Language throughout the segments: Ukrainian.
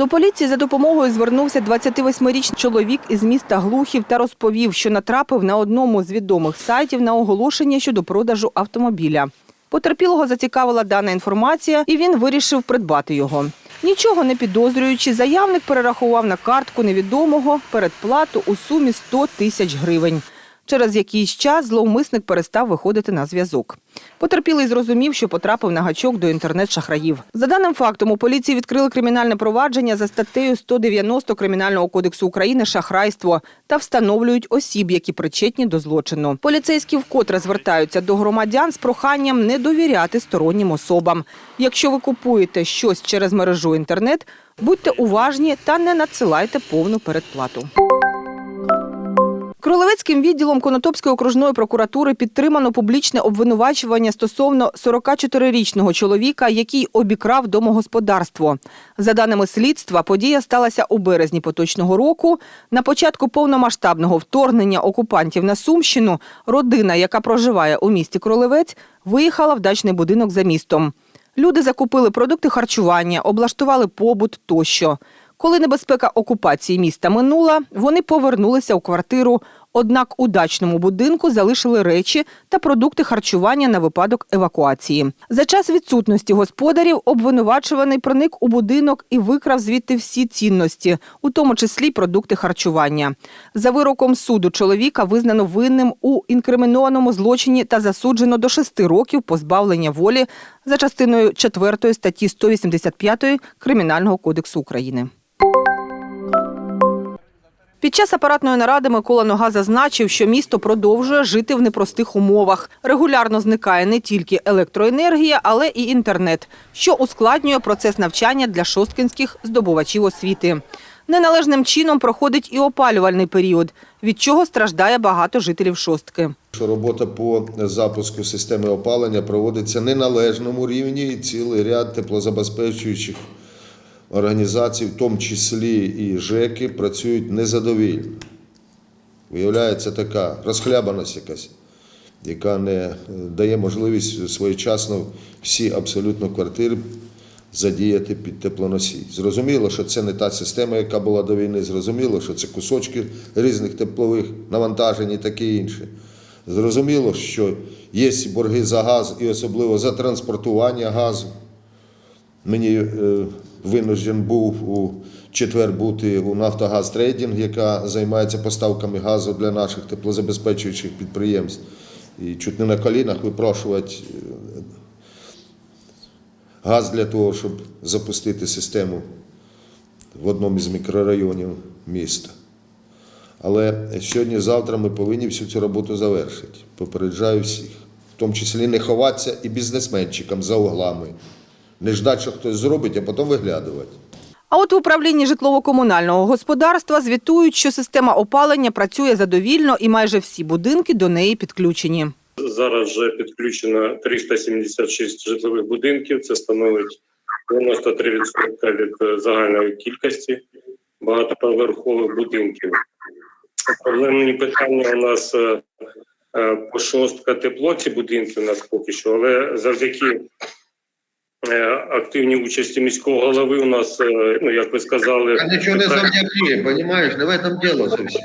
До поліції за допомогою звернувся 28-річний чоловік із міста Глухів та розповів, що натрапив на одному з відомих сайтів на оголошення щодо продажу автомобіля. Потерпілого зацікавила дана інформація, і він вирішив придбати його. Нічого не підозрюючи, заявник перерахував на картку невідомого передплату у сумі 100 тисяч гривень. Через якийсь час зловмисник перестав виходити на зв'язок. Потерпілий зрозумів, що потрапив на гачок до інтернет-шахраїв. За даним фактом, у поліції відкрили кримінальне провадження за статтею 190 Кримінального кодексу України шахрайство та встановлюють осіб, які причетні до злочину. Поліцейські вкотре звертаються до громадян з проханням не довіряти стороннім особам. Якщо ви купуєте щось через мережу інтернет, будьте уважні та не надсилайте повну передплату. Кролевецьким відділом Конотопської окружної прокуратури підтримано публічне обвинувачування стосовно 44-річного чоловіка, який обікрав домогосподарство. За даними слідства, подія сталася у березні поточного року. На початку повномасштабного вторгнення окупантів на Сумщину родина, яка проживає у місті Кролевець, виїхала в дачний будинок за містом. Люди закупили продукти харчування, облаштували побут тощо. Коли небезпека окупації міста минула, вони повернулися у квартиру. Однак у дачному будинку залишили речі та продукти харчування на випадок евакуації. За час відсутності господарів обвинувачуваний проник у будинок і викрав звідти всі цінності, у тому числі продукти харчування. За вироком суду чоловіка визнано винним у інкримінованому злочині та засуджено до шести років позбавлення волі за частиною 4 статті 185 Кримінального кодексу України. Під час апаратної наради Микола Нога зазначив, що місто продовжує жити в непростих умовах. Регулярно зникає не тільки електроенергія, але і інтернет, що ускладнює процес навчання для шосткинських здобувачів освіти. Неналежним чином проходить і опалювальний період, від чого страждає багато жителів шостки. робота по запуску системи опалення проводиться не на належному рівні і цілий ряд теплозабезпечуючих організацій, в тому числі і ЖЕКи, працюють незадовільно. Виявляється така розхлябаність якась, яка не е, дає можливість своєчасно всі абсолютно квартири задіяти під теплоносій. Зрозуміло, що це не та система, яка була до війни. Зрозуміло, що це кусочки різних теплових навантажень і таке інше. Зрозуміло, що є борги за газ і особливо за транспортування газу. Мені е, винужден був у четвер бути у Нафтогаз Трейдинг, яка займається поставками газу для наших теплозабезпечуючих підприємств. І чуть не на колінах випрошувати е, газ для того, щоб запустити систему в одному із мікрорайонів міста. Але сьогодні-завтра ми повинні всю цю роботу завершити. Попереджаю всіх, в тому числі не ховатися і бізнесменчикам за углами, не ждати, що хтось зробить, а потім виглядувати. А от в управлінні житлово-комунального господарства звітують, що система опалення працює задовільно і майже всі будинки до неї підключені. Зараз вже підключено 376 житлових будинків. Це становить 93% від е, загальної кількості багатоповерхових будинків. Проблемні питання у нас е, е, по шостка тепло ці будинки у нас поки що, але завдяки активній участі міського голови у нас, е, ну як ви сказали, А нічого не завдяки, розумієш, не в этом дело зовсім.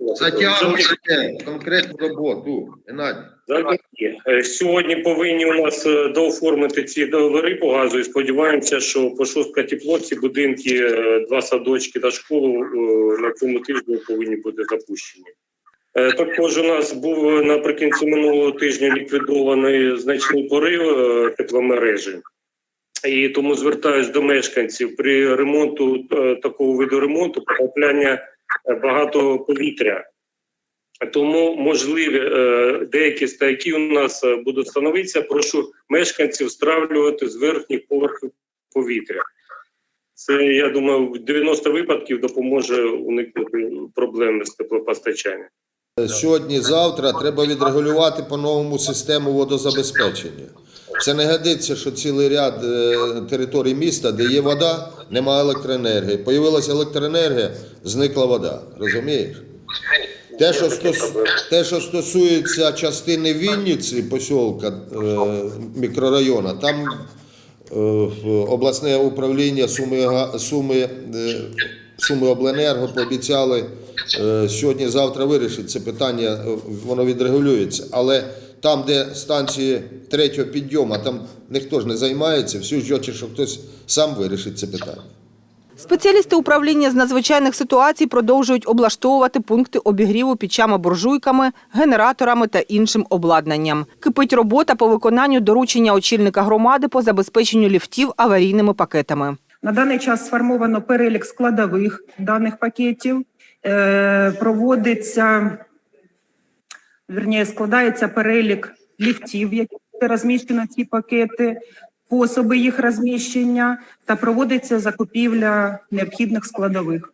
Затягуйте конкретну роботу, Геннадій. Е, Сьогодні повинні у нас е, дооформити ці договори по газу і сподіваємося, що по шостка тепло ці будинки, е, два садочки та школу е, на цьому тижні повинні бути запущені. Е, Також у нас був наприкінці минулого тижня ліквідований значний порив е, тепломережі. І тому звертаюсь до мешканців при ремонту е, такого виду ремонту потрапляння е, багато повітря. Тому можливі е, деякі стайки у нас будуть становитися. Прошу мешканців стравлювати з верхніх поверхів повітря. Це я думаю, в 90 випадків допоможе уникнути проблеми з теплопостачанням. Сьогодні-завтра треба відрегулювати по-новому систему водозабезпечення. Це не годиться, що цілий ряд е, територій міста, де є вода, немає електроенергії. Появилася електроенергія, зникла вода. Розумієш? Те, що, стос... Те, що стосується частини Вінниці, посілка е, мікрорайону, там обласне управління Суми, Суми, е, Суми Обленерго пообіцяли е, сьогодні-завтра вирішити це питання, е, воно відрегулюється. Але там, де станції третього підйому, там ніхто ж не займається, всі ждуть, що хтось сам вирішить це питання. Спеціалісти управління з надзвичайних ситуацій продовжують облаштовувати пункти обігріву пічами буржуйками, генераторами та іншим обладнанням. Кипить робота по виконанню доручення очільника громади по забезпеченню ліфтів аварійними пакетами. На даний час сформовано перелік складових даних пакетів. Е, Проводиться, вірніше, складається перелік ліфтів, буде розміщено ці пакети, способи їх розміщення та проводиться закупівля необхідних складових.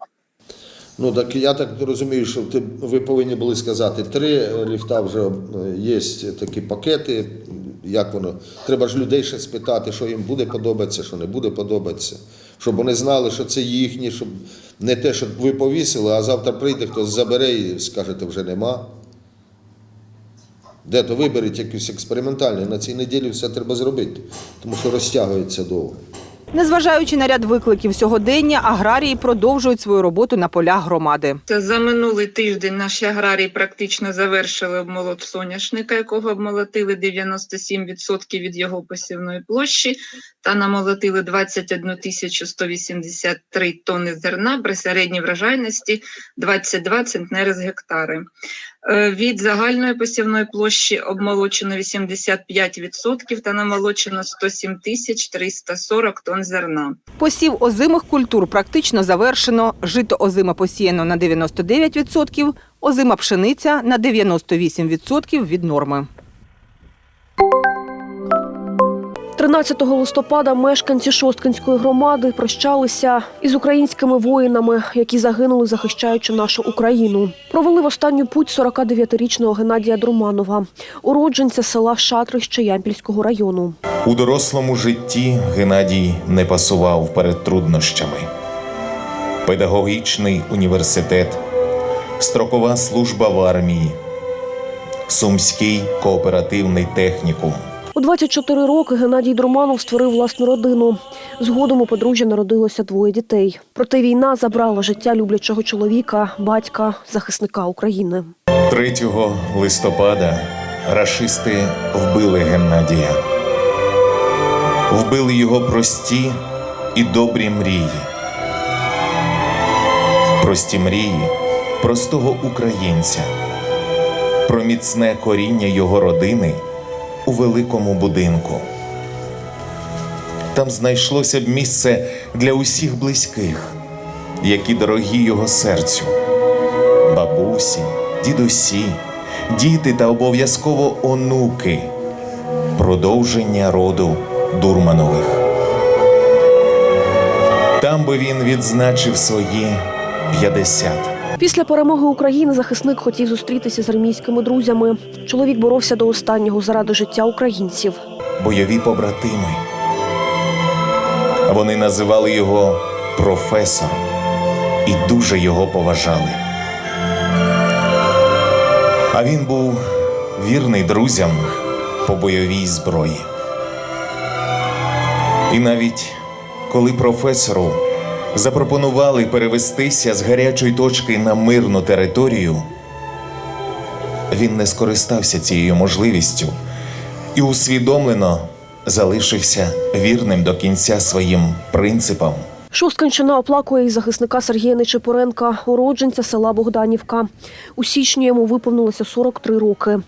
Ну так я так розумію, що ти, ви повинні були сказати три ліфта вже е, є такі пакети. Як воно? Треба ж людей ще спитати, що їм буде подобатися, що не буде подобатися. Щоб вони знали, що це їхні, щоб не те, що ви повісили, а завтра прийде хтось забере і скажете, вже нема. Де то виберіть якусь експериментальну. На цій неділі все треба зробити, тому що розтягується довго. Незважаючи на ряд викликів сьогодення, аграрії продовжують свою роботу на полях громади. За минулий тиждень наші аграрії практично завершили обмолот соняшника, якого обмолотили 97% від його посівної площі, та намолотили 21 тисячу 183 тонни зерна при середній врожайності 22 центнери з гектари. Е, Від загальної посівної площі обмолочено 85% та намолочено 107 тисяч 340 тонн зерна. Посів озимих культур практично завершено. Жито озима посіяно на 99%, озима пшениця на 98% від норми. 13 листопада мешканці Шосткинської громади прощалися із українськими воїнами, які загинули, захищаючи нашу Україну. Провели в останню путь 49-річного Геннадія Друманова, уродженця села Шатрище Ямпільського району. У дорослому житті Геннадій не пасував перед труднощами. Педагогічний університет, строкова служба в армії, Сумський кооперативний технікум. У 24 роки Геннадій Друманов створив власну родину. Згодом у подружжя народилося двоє дітей. Проте війна забрала життя люблячого чоловіка, батька, захисника України. 3 листопада рашисти вбили Геннадія. Вбили його прості і добрі мрії. Прості мрії простого українця, про міцне коріння його родини у великому будинку. Там знайшлося б місце для усіх близьких, які дорогі його серцю бабусі, дідусі, діти та обов'язково онуки, продовження роду Дурманових. Там би він відзначив свої 50. Після перемоги України захисник хотів зустрітися з армійськими друзями. Чоловік боровся до останнього заради життя українців. бойові побратими. Вони називали його професор і дуже його поважали. А він був вірний друзям по бойовій зброї. І навіть коли професору запропонували перевестися з гарячої точки на мирну територію, він не скористався цією можливістю і усвідомлено залишився вірним до кінця своїм принципам. Шостканщина оплакує і захисника Сергія Нечипоренка, уродженця села Богданівка. У січні йому виповнилося 43 роки.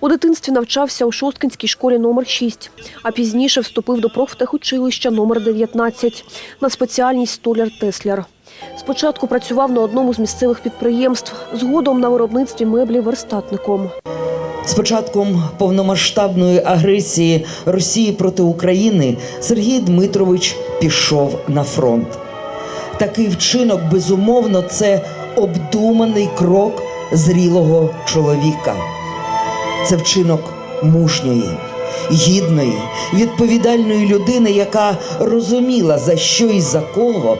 У дитинстві навчався у Шосткинській школі номер 6, а пізніше вступив до профтехучилища номер 19 на спеціальність столяр-тесляр. Спочатку працював на одному з місцевих підприємств, згодом на виробництві меблів верстатником. З початком повномасштабної агресії Росії проти України Сергій Дмитрович пішов на фронт. Такий вчинок, безумовно, це обдуманий крок зрілого чоловіка. Це вчинок мужньої, гідної, відповідальної людини, яка розуміла, за що і за кого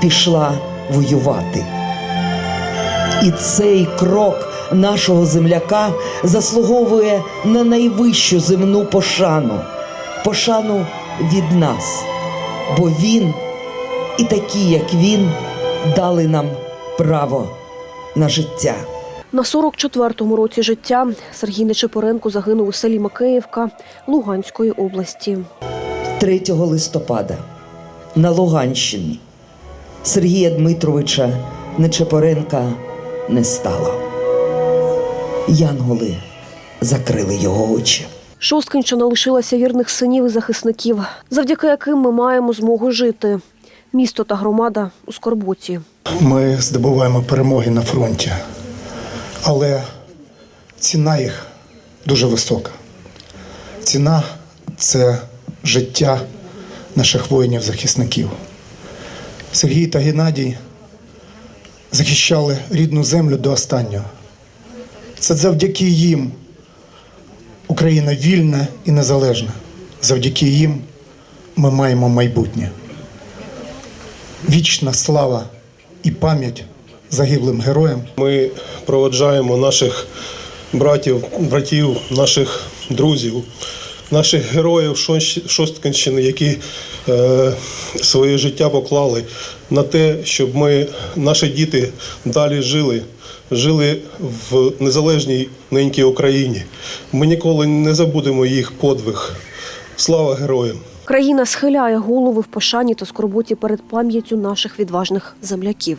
пішла воювати. І цей крок нашого земляка заслуговує на найвищу земну пошану, пошану від нас, бо він і такі, як він, дали нам право на життя. На 44-му році життя Сергій Нечипоренко загинув у селі Макеївка Луганської області. 3 листопада на Луганщині Сергія Дмитровича Нечепоренка не стало. Янголи закрили його очі. Шосткинщина лишилася вірних синів і захисників, завдяки яким ми маємо змогу жити. Місто та громада у скорботі. Ми здобуваємо перемоги на фронті, але ціна їх дуже висока. Ціна це життя наших воїнів-захисників. Сергій та Геннадій захищали рідну землю до останнього. Це завдяки їм Україна вільна і незалежна. Завдяки їм ми маємо майбутнє. Вічна слава і пам'ять загиблим героям. Ми проводжаємо наших братів, братів, наших друзів, наших героїв Шосткинщини, які е, своє життя поклали на те, щоб ми, наші діти далі жили, жили в незалежній ненькій Україні. Ми ніколи не забудемо їх подвиг. Слава героям! Країна схиляє голови в пошані та скорботі перед пам'яттю наших відважних земляків.